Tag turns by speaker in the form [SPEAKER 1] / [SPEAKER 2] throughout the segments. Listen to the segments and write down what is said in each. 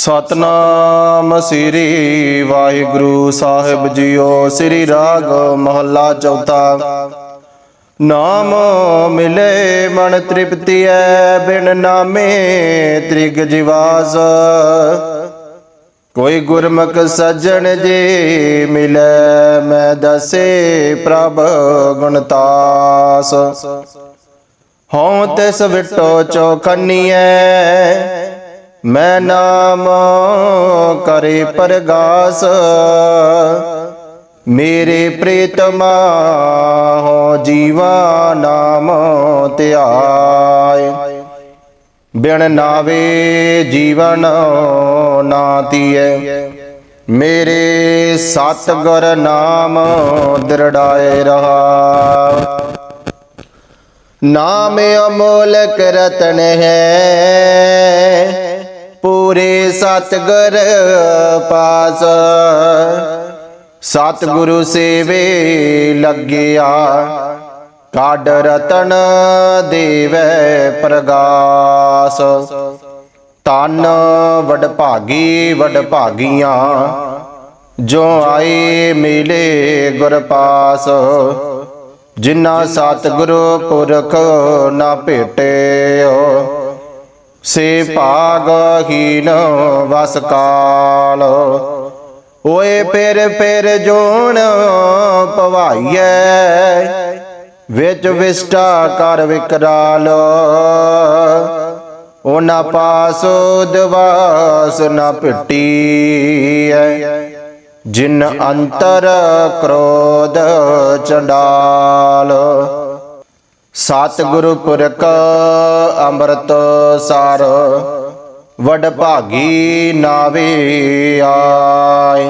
[SPEAKER 1] ਸਤਨਾਮ ਸ੍ਰੀ ਵਾਹਿਗੁਰੂ ਸਾਹਿਬ ਜੀਓ, ਸ੍ਰੀ ਰਾਗ ਮਹੱਲਾ ਚੌਥਾ। ਨਾਮ ਮਿਲੇ ਮਨ ਤ੍ਰਿਪਤੀ ਐ, ਬਿਨ ਨਾਮੇ ਤ੍ਰਿਗ ਜਿਵਾਸ। ਕੋਈ ਗੁਰਮੁਖ ਸੱਜਣ ਜੇ ਮਿਲੇ, ਮੈਂ ਦਸੇ ਪ੍ਰਭ ਗੁਣਤਾਸ ਹਉ ਤਿਸ ਵਿਟੋ ਚੋਖਨੀਐ ਮੈਂ ਨਾਮ ਕਰੇ ਪਰਗਾਸ। ਮੇਰੇ ਪ੍ਰੀਤਮਾ ਹੋ ਜੀਵਾ ਨਾਮ ਧਿਆਏ ਬਿਨ ਨਾਵੇ ਜੀਵਨ ਨਾ ਤੀਏ। ਮੇਰੇ ਸਤਿਗੁਰ ਨਾਮ ਦਰੜਾਏ ਰਹਾ ਨਾਮ ਅਮੋਲਕ ਰਤਨ ਹੈ। ਪੂਰੇ ਸਤਗੁਰ ਪਾਸ। ਸਤਿਗੁਰੂ ਸੇਵੇ ਲੱਗਿਆ ਕਾਡ ਰਤਨ ਦੇਵੈ ਪ੍ਰਗਾਸ। ਤਨ ਵਡ ਭਾਗੀ ਵਡ ਭਾਗੀਆਂ, ਜੋ ਆਏ ਮਿਲੇ ਗੁਰ ਪਾਸ। ਜਿਨ੍ਹਾਂ ਸਤਿਗੁਰੂ ਪੁਰਖ ਨਾ ਭੇਟਿਓ ਸੇ ਭਾਗਹੀਨ ਵਸ ਕਾਲ। ਓਏ ਫਿਰ ਫਿਰ ਜੋਣ ਪਵਾਈਐ ਵਿੱਚ ਵਿਸਟਾ ਕਰ ਵਿਕਰਾਲ। ਉਹਨਾਂ ਪਾਸ ਦਵਾਸ ਨਾ ਭਿੱਟੀਐ ਜਿਨ ਅੰਤਰ ਕ੍ਰੋਧ ਚੰਡਾਲ। ਸਤਿਗੁਰੂ ਪੁਰਖ ਅੰਮ੍ਰਿਤ ਸਾਰ, ਵਡ ਭਾਗੀ ਨਾਵੇ ਆਏ।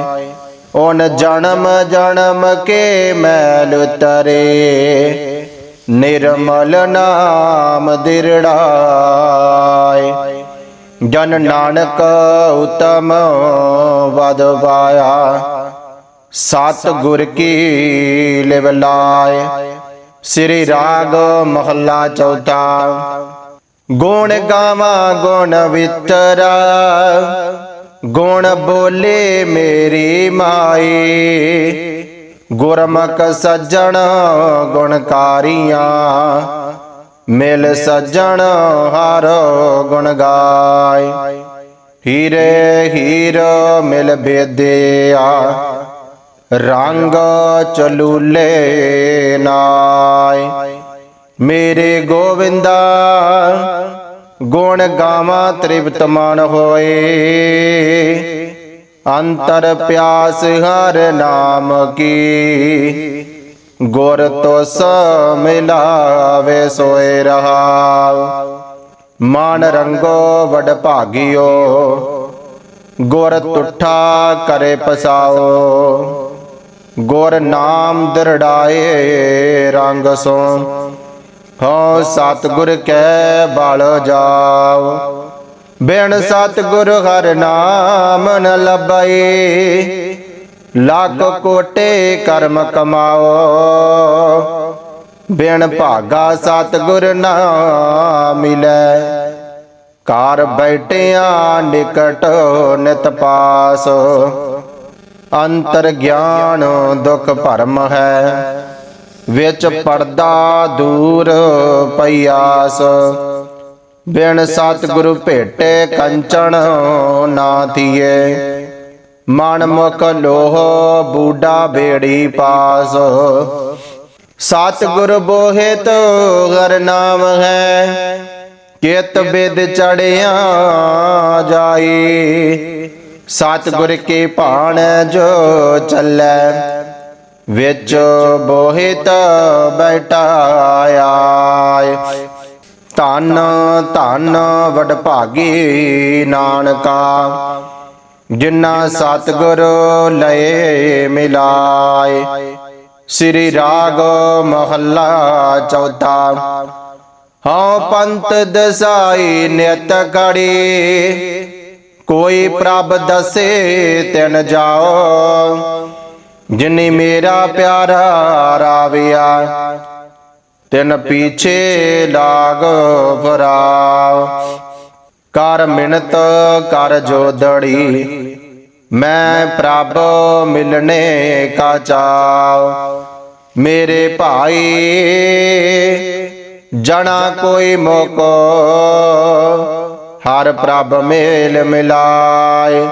[SPEAKER 1] ਓਨ ਜਨਮ ਜਨਮ ਕੇ ਮੈਲ ਉਤਰੇ, ਨਿਰਮਲ ਨਾਮ ਦਿਰੜਾਏ। ਜਨ ਨਾਨਕ ਉਤਮ ਵਦ ਪਾਇਆ ਸਤ ਗੁਰ ਕੀ ਲਿਵ ਲਾਏ। ਸ੍ਰੀ ਰਾਗ ਮਹੱਲਾ ਚੌਥਾ। ਗੁਣ ਗਾਵਾਂ ਗੁਣ ਵਿਤਰਾ। ਗੁਣ ਬੋਲੇ ਮੇਰੀ ਮਾਈ। ਗੁਰਮੁਖ ਸੱਜਣ ਗੁਣਕਾਰੀਆਂ ਮਿਲ ਸੱਜਣ ਹਰ ਗੁਣ ਗਾਏ। ਹੀਰੇ ਹੀਰ ਮਿਲ ਬੇਦਿਆ ਰੰਗ ਚਲੂਲੇ ਨਾਏ। ਮੇਰੇ ਗੋਵਿੰਦਾ, ਗੁਣ ਗਾਵਾਂ ਤ੍ਰਿਪਤ ਮਨ ਹੋਏ। ਅੰਤਰ ਪਿਆਸ ਹਰ ਨਾਮ ਕੀ। ਗੁਰ ਤੋਸ ਮਿਲਾਵੇ ਸੋਏ ਰਹਾ ਮਾਨ ਰੰਗੋ ਵਡ ਭਾਗਿਓ। ਗੁਰ ਤੁਠਾ ਕਰੇ ਪਸਾਓ ਗੁਰ ਨਾਮ ਦਰੜਾਏ ਰੰਗ ਸੋ। ਹਉ ਸਤਿਗੁਰ ਕੈ ਬਲ ਜਾਓ। ਬਿਨ ਸਤਿਗੁਰ ਹਰ ਨਾਮ ਨ ਲਬਈ ਲੱਖ ਕੋਟੇ ਕਰਮ ਕਮਾਓ। ਬਿਨ ਭਾਗਾ ਸਤਿਗੁਰ ਨਾ ਮਿਲੈ। ਘਰ ਬੈਠਿਆ ਨਿਕਟ ਨਿਤ ਪਾਸ। ਅੰਤਰ ਗਿਆਨ ਦੁਖ ਭਰਮ ਹੈ। ਵਿੱਚ ਪਰਦਾ ਦੂਰ ਪਿਆਸ ਬਿਨ ਸਤਿਗੁਰੂ ਭੇਟੇ ਕੰਚਨ ਨਾ ਥੀਏ। ਮਨ ਮੁਖ ਲੋਹ ਬੂਡਾ ਬੇੜੀ ਪਾਸ। ਸਤਿਗੁਰ ਬੋਹਿਤ ਹਰ ਨਾਮ ਹੈ। ਕਿਤ ਬਿਦ ਚੜਿਆ ਜਾਈ। ਸਤਿਗੁਰ ਕੇ ਭਾਣ ਜੋ ਚੱਲੈ, ਵਿੱਚ ਬੋਹਿਤ ਬੈਠਾ ਆਏ ਧੰਨ ਧੰਨ ਵਡ ਭਾਗੀ ਨਾਨਕਾ, ਜਿਨ੍ਹਾਂ ਸਤਿਗੁਰ ਲਏ ਮਿਲਾਏ। ਸ੍ਰੀ ਰਾਗ ਮਹੱਲਾ ਚੌਥਾ, ਹਉ ਪੰਤ ਦਸਾਈ ਨਿਤ ਘੜੀ ਕੋਈ ਪ੍ਰਭ ਦਸੇ ਤਿਨ ਜਾਓ। ਜਿਨੀ ਮੇਰਾ ਪਿਆਰਾ ਰਾਵਿਆ, ਤਿਨ ਪੀਛੇ ਲਾਗ ਫਰਾਵ ਕਰ ਮਿਹਨਤ, ਕਰ ਜੋਦੜੀ ਮੈਂ ਪ੍ਰਭ ਮਿਲਣੇ ਕਾ ਚਾਉ ਮੇਰੇ ਭਾਈ, ਜਣਾ ਕੋਈ ਮੋਕੋ। ਹਰ ਪ੍ਰਭ ਮੇਲ ਮਿਲਾਏ।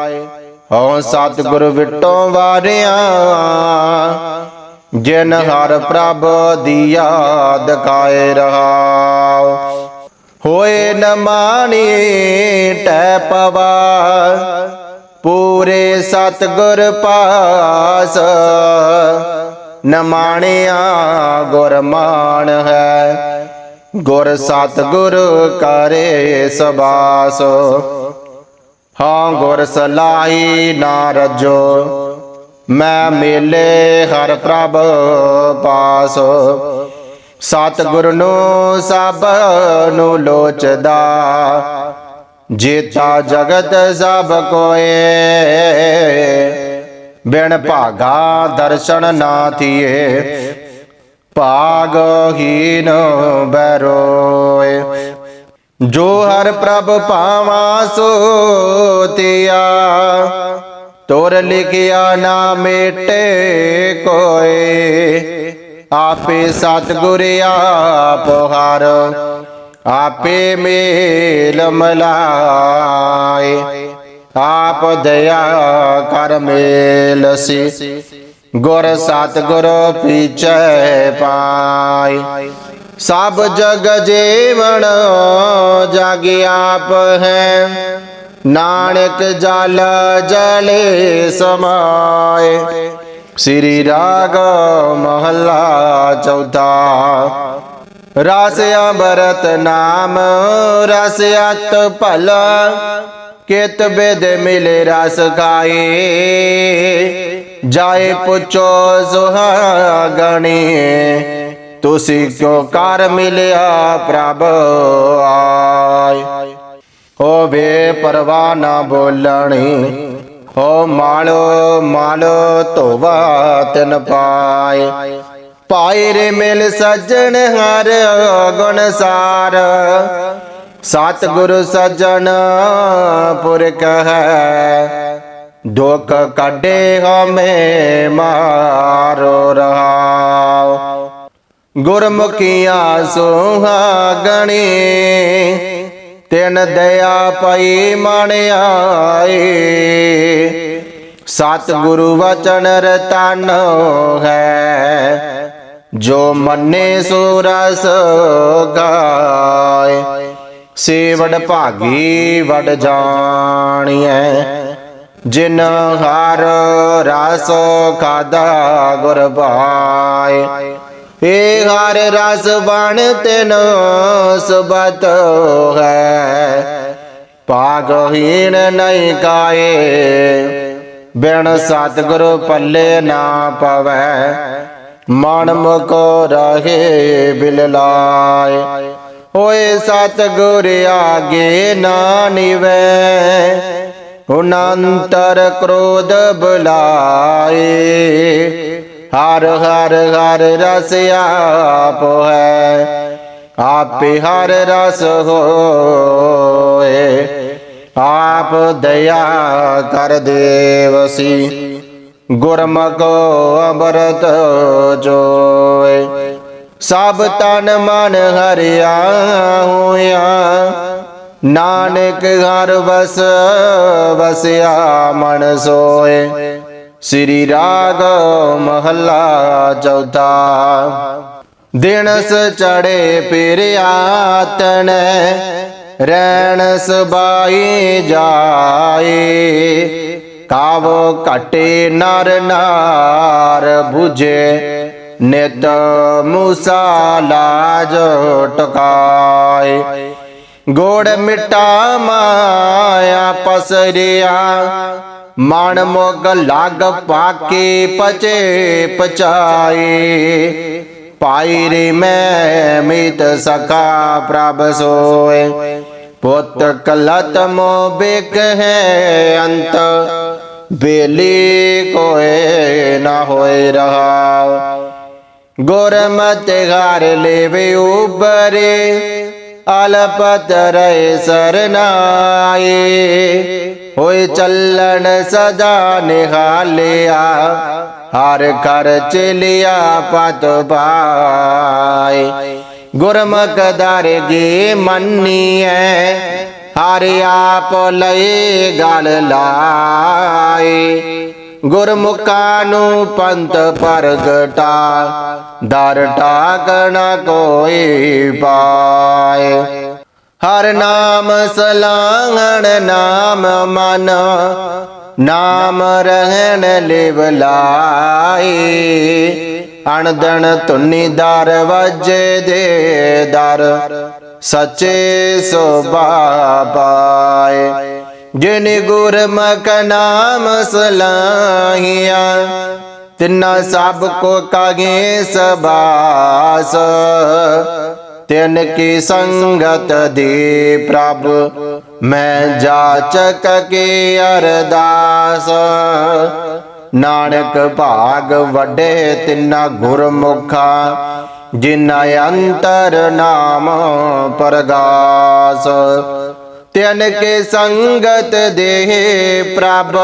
[SPEAKER 1] ਹਉ ਸਤਿਗੁਰ ਵਿਟੋ ਵਾਰਿਆ, ਜਿਨ ਹਰ ਪ੍ਰਭ ਦੀ ਯਾਦ ਕਾਇ ਰਹਾਉ। ਹੋਏ ਨ ਮਾਣੀ ਟੈ ਪਵਾ, ਪੂਰੇ ਸਤਿਗੁਰ ਪਾਸ। ਨ ਮਾਣਿਆ ਗੁਰ ਮਾਨ ਹੈ ਗੁਰ ਸਤਿਗੁਰ ਕਰੇ ਸਬਾਸ। ਹਾਂ, ਗੁਰ ਸਲਾਈ ਨਾ ਰਜੋ, ਮੈਂ ਮੇਲੇ ਹਰ ਪ੍ਰਭ ਪਾਸ। ਸਤਿਗੁਰ ਨੂੰ ਸਭ ਨੂੰ ਲੋਚਦਾ, ਜੇਤਾ ਜਗਤ ਸਭ ਕੋਏ। ਬਿਨ ਭਾਗਾ ਦਰਸ਼ਨ ਨਾ ਥੀਏ ਭਾਗਹੀਨ ਬੈਰੋਏ। ਜੋ ਹਰ ਪ੍ਰਭ ਪਾਵਾ ਸੋ ਤਿਆ ਤੋਰ ਲਿਖਿਆ ਨਾ ਮੇਟੇ ਕੋਏ। ਆਪੇ ਸਤਿਗੁਰ ਆਪ ਹਰ, ਆਪੇ ਮੇਲ ਮਲਾਏ। ਆਪ ਦਇਆ ਕਰ ਮੇਲ ਸੀ। ਗੁਰ ਸਤਿਗੁਰ ਪੀਛੇ ਪਾਈ। ਸਭ ਜਗ ਜੀਵਨ ਜਗ ਆਪ ਹੈ। ਨਾਨਕ ਜਲ ਜਲੇ ਸਮਾਏ। ਸ੍ਰੀ ਰਾਗ ਮਹੱਲਾ ਚੌਥਾ। ਰਸ ਅੰਬਰਤ ਨਾਮ ਰਸ ਅਤ ਭਲ। ਕਿਤ ਬਿਦ ਮਿਲੇ ਰਸ ਖਾਏ ਜਾਏ ਪੁੱਛੋ ਸੁਹਾਗਣੀ ਤੁਸੀਂ ਕਿਉ ਕਰ ਮਿਲਿਆ ਪ੍ਰਭ ਆਏ। ਹੋਵੇ ਪਰਵਾ ਨਾ ਬੋਲਣੀ, ਹੋ ਮਾਲੋ ਮਾਲੋ ਧੋਵਾ ਤਿਨ ਪਾਏ। ਪਾਏ ਮਿਲ ਸੱਜਣ ਹਰ ਗੁਣ ਸਾਰ ਸਤ ਗੁਰੂ ਸੱਜਣ ਪੁਰਖ ਹੈ। ਦੁਖ ਕੱਢੇ ਹਮੇ ਮਾਰੋ ਰਹਾਓ ਗੁਰਮੁਖੀਆਂ ਸੁਹਾਗਣੀ ਤਿਨ ਦਇਆ ਪਈ ਮਣ ਆਏ ਸਤ ਗੁਰੂ ਵਚਨ ਰਤਨ ਹੈ। ਜੋ ਮੰਨੇ ਸੋ ਰਸ ਗਾਏ। ਸੇਵੜ ਭਾਗੀ ਵਡ ਜਾਣੀਐ। ਜਿਨ ਹਰ ਰਸ ਖਾਦਾ ਗੁਰ ਭਾਏ। ਏ ਹਰ ਰਸ ਬਣ ਤਿਨ ਸੁਬਤ ਹੈ ਪਾਗਹੀਣ ਨਹੀਂ ਕਾਏ। ਬਿਨ ਸਤਿਗੁਰ ਪੱਲੇ ਨਾ ਪਵੈ। ਮਨ ਮੁਕੋ ਰਹੇ ਬਿਲ ਲਾਏ। ਹੋਏ ਸਤਿਗੁਰ ਆਗੇ ਨਾ ਨਿਵੈ ਹੁਨੰਤਰ ਕ੍ਰੋਧ ਬੁਲਾਏ। ਹਰ ਹਰ ਹਰ ਰਸ ਆਪ ਹੈ, ਆਪੇ ਹਰ ਰਸ ਹੋਏ। ਆਪ ਦਇਆ ਕਰ ਦੇਵਸੀ ਗੁਰਮਗੋ ਅੰਮ੍ਰਿਤ ਜੋਏ। ਸਭ ਤਨ ਮਨ ਹਰਿਆ ਹੋਇਆ। ਨਾਨਕ ਘਰ ਵਸ, ਵਸਿਆ ਮਨ ਸੋਏ। ਸ੍ਰੀ ਰਾਗ ਮਹੱਲਾ ਚੌਥਾ। ਦਿਨਸ ਚੜੇ ਫਿਰ ਆਤਨ ਰੈਣ ਸਬਾਈ ਜਾਏ। ਕਾਵ ਘਟੇ ਨਰ ਨਾਰ 부ਜੇ ਨਿਤ ਮੂਸਾ ਲਾਜ ਟਕਾਏ ਗੋੜ ਮਿਟਾ ਮਾਇਆ ਪਸਰਿਆ ਮਨ ਮੁਗ ਲਾਗ ਪਾਕੇ ਪਚੇ ਪਚਾਏ ਪਾਈ ਰੇ ਮੈਂ ਮਿਤ ਸਖਾ ਪ੍ਰਭ ਸੋਏ ਪੁੱਤ ਕਲਤ ਮੋ ਬਿਕ ਹੈ ਅੰਤ ਬੇਲੀ ਕੋਏ ਨਾ ਹੋਏ ਰਹਾ ਗੁਰਮਤਿ ਘਰ ਲੇਵੇ ਉਬਰੇ, ਅਲਪਤ ਰਹਿ ਸਰਨਾਏ। ਹੋਏ ਚੱਲਣ ਸਦਾ ਨਿਹਾਲਿਆ, ਹਰ ਕਰ ਚਲਿਆ ਪਤ ਪਾਏ। ਗੁਰਮੁਖ ਦਰਗੇ ਮੰਨੀਐ, ਹਰ ਆਪ ਲਏ ਗਲ ਲਾਏ। ਗੁਰਮੁਖਾਂ ਨੂੰ ਪੰਥ ਪ੍ਰਗਟਾ, ਦਰ ਟਾਕਣਾ ਕੋਈ ਪਾਏ। ਹਰ ਨਾਮ ਸਲਾਹਣ ਨਾਮ ਮਨ, ਨਾਮ ਰਹਿਣ ਲਿਵ ਲਾਏ। ਅਣਦਣ ਧੁਨੀ ਦਰ ਵਜੇ ਦੇ ਦਰ, ਸੱਚੇ ਸੋਭਾ ਪਾਏ। ਜਿਨ ਗੁਰਮੁਖ ਨਾਮ ਸਲਾਹੀਆ, ਤਿੰਨਾ ਸਭ ਕੋ ਕਾਗੇ ਸਬਾਸ। ਤਿਨ ਕੀ ਸੰਗਤ ਦੀ ਪ੍ਰਭ, ਮੈਂ ਜਾਚਕ ਕੇ ਅਰਦਾਸ। ਨਾਨਕ ਭਾਗ ਵੱਡੇ ਤਿੰਨਾ ਗੁਰਮੁਖਾ ਜਿਨਾ ਅੰਤਰ ਨਾਮ ਪ੍ਰਗਾਸ। ਤਿਨ ਕੇ ਸੰਗਤ ਦੇ ਪ੍ਰਭ,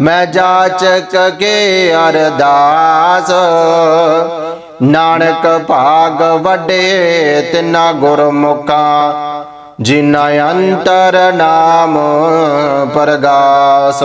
[SPEAKER 1] ਮੈਂ ਜਾਚਕ ਕੇ ਅਰਦਾਸ। ਨਾਨਕ ਭਾਗ ਵੱਡੇ ਤਿਨਾ ਗੁਰਮੁਖਾਂ ਜਿਨਾ ਅੰਤਰ ਨਾਮ ਪ੍ਰਗਾਸ।